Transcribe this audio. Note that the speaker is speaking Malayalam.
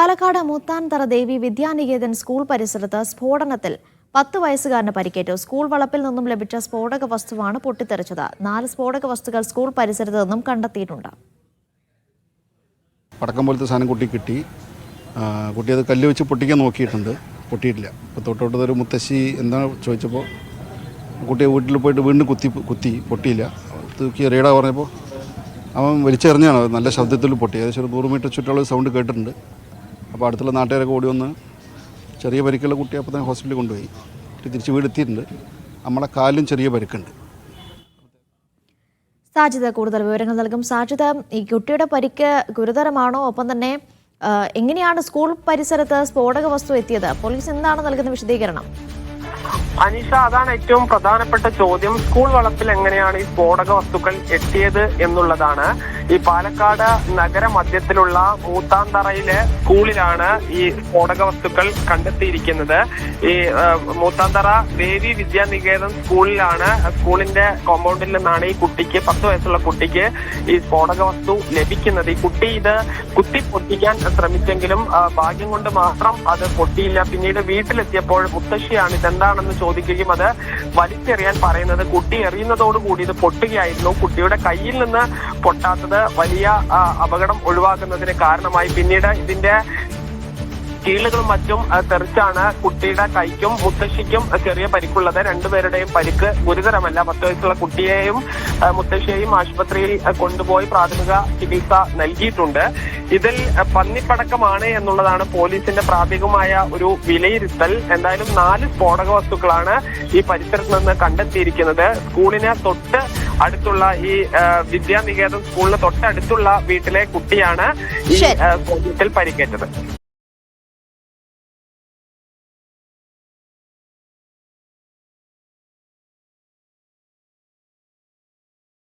പാലക്കാട് മൂത്താൻതറ ദേവി വിദ്യാനികേതൻ സ്കൂൾ പരിസരത്ത് സ്ഫോടനത്തിൽ പത്ത് വയസ്സുകാരന് പരിക്കേറ്റു. സ്കൂൾ വളപ്പിൽ നിന്നും ലഭിച്ച സ്ഫോടക വസ്തുവാണ് പൊട്ടിത്തെറിച്ചത്. നാല് സ്ഫോടക വസ്തുക്കൾ സ്കൂൾ പരിസരത്ത് നിന്നും കണ്ടെത്തിയിട്ടുണ്ട്. പടക്കം പോലത്തെ സാധനം കുട്ടി കിട്ടി. കുട്ടി അത് കല്ല് വെച്ച് പൊട്ടിക്കാൻ നോക്കിയിട്ടുണ്ട്. പൊട്ടിയിട്ടില്ല. അപ്പോൾ തൊട്ടോട്ടത് ഒരു മുത്തശ്ശി എന്താണ് ചോദിച്ചപ്പോൾ കുട്ടിയെ വീട്ടിൽ പോയിട്ട് വീണ്ടും കുത്തി കുത്തി പൊട്ടിയില്ല. തൂക്കി റീഡാ പറഞ്ഞപ്പോൾ അവൻ വലിച്ചെറിഞ്ഞാണ്. നല്ല ശബ്ദത്തിൽ പൊട്ടി. ഏകദേശം ഒരു നൂറ് മീറ്റർ ചുറ്റുള്ള സൗണ്ട് കേട്ടിട്ടുണ്ട്. അപ്പോൾ അടുത്തുള്ള നാട്ടുകാരൊക്കെ ഓടി വന്ന് ചെറിയ പരിക്കുള്ള കുട്ടിയെ അപ്പോൾ തന്നെ ഹോസ്പിറ്റലിൽ കൊണ്ടുപോയി. കുട്ടി തിരിച്ച് വീടെത്തിയിട്ടുണ്ട് നമ്മളെ കാലിലും ചെറിയ പരിക്കുണ്ട്. സാജിത കൂടുതൽ വിവരങ്ങൾ നൽകും. സാജിത ഈ കുട്ടിയുടെ പരിക്ക് ഗുരുതരമാണോ? ഒപ്പം തന്നെ എങ്ങനെയാണ് സ്കൂൾ പരിസരത്ത് സ്ഫോടക വസ്തു എത്തിയത്? പോലീസ് എന്താണ് നൽകുന്ന വിശദീകരണം? അനീഷ അതാണ് ഏറ്റവും പ്രധാനപ്പെട്ട ചോദ്യം. സ്കൂൾ വളപ്പിൽ എങ്ങനെയാണ് ഈ സ്ഫോടക വസ്തുക്കൾ എത്തിയത് എന്നുള്ളതാണ്. ഈ പാലക്കാട് നഗര മധ്യത്തിലുള്ള മൂത്താന്തറയിലെ സ്കൂളിലാണ് ഈ സ്ഫോടക വസ്തുക്കൾ കണ്ടെത്തിയിരിക്കുന്നത്. ഈ മൂത്താന്തറ ദേവി വിദ്യാനികേതൻ സ്കൂളിലാണ്. സ്കൂളിന്റെ കോമ്പൗണ്ടിൽ നിന്നാണ് ഈ കുട്ടിക്ക് പത്ത് വയസ്സുള്ള കുട്ടിക്ക് ഈ സ്ഫോടക വസ്തു ലഭിക്കുന്നത്. ഈ കുട്ടി ഇത് കുത്തി പൊട്ടിക്കാൻ ശ്രമിച്ചെങ്കിലും ഭാഗ്യം കൊണ്ട് മാത്രം അത് പൊട്ടിയില്ല. പിന്നീട് വീട്ടിലെത്തിയപ്പോൾ മുത്തശ്ശിയാണ് ഇതെന്താണെന്ന് ചോദിക്കുകയും അത് വലിച്ചെറിയാൻ പറയുന്നത്. കുട്ടി എറിയുന്നതോടുകൂടി ഇത് പൊട്ടുകയായിരുന്നു. കുട്ടിയുടെ കയ്യിൽ നിന്ന് പൊട്ടാത്തത് വലിയ അപകടം ഒഴിവാക്കുന്നതിന് കാരണമായി. പിന്നീട് ഇതിന്റെ കീളുകളും മറ്റും തെറിച്ചാണ് കുട്ടിയുടെ കൈക്കും മുത്തശ്ശിക്കും ചെറിയ പരിക്കുള്ളത്. രണ്ടുപേരുടെയും പരിക്ക് ഗുരുതരമല്ല. പത്ത് വയസ്സുള്ള കുട്ടിയെയും മുത്തശ്ശിയെയും ആശുപത്രിയിൽ കൊണ്ടുപോയി പ്രാഥമിക ചികിത്സ നൽകിയിട്ടുണ്ട്. ഇതിൽ പന്നിപ്പടക്കമാണ് എന്നുള്ളതാണ് പോലീസിന്റെ പ്രാഥമികമായ ഒരു വിലയിരുത്തൽ. എന്തായാലും നാല് സ്ഫോടക വസ്തുക്കളാണ് ഈ പരിസരത്ത് നിന്ന് കണ്ടെത്തിയിരിക്കുന്നത്. സ്കൂളിന് തൊട്ട് അടുത്തുള്ള ഈ വിദ്യാനികേതൻ സ്കൂളിന് തൊട്ടടുത്തുള്ള വീട്ടിലെ കുട്ടിയാണ് ഈ പോലീസിൽ സ്ഫോടനത്തിൽ പരിക്കേറ്റത്.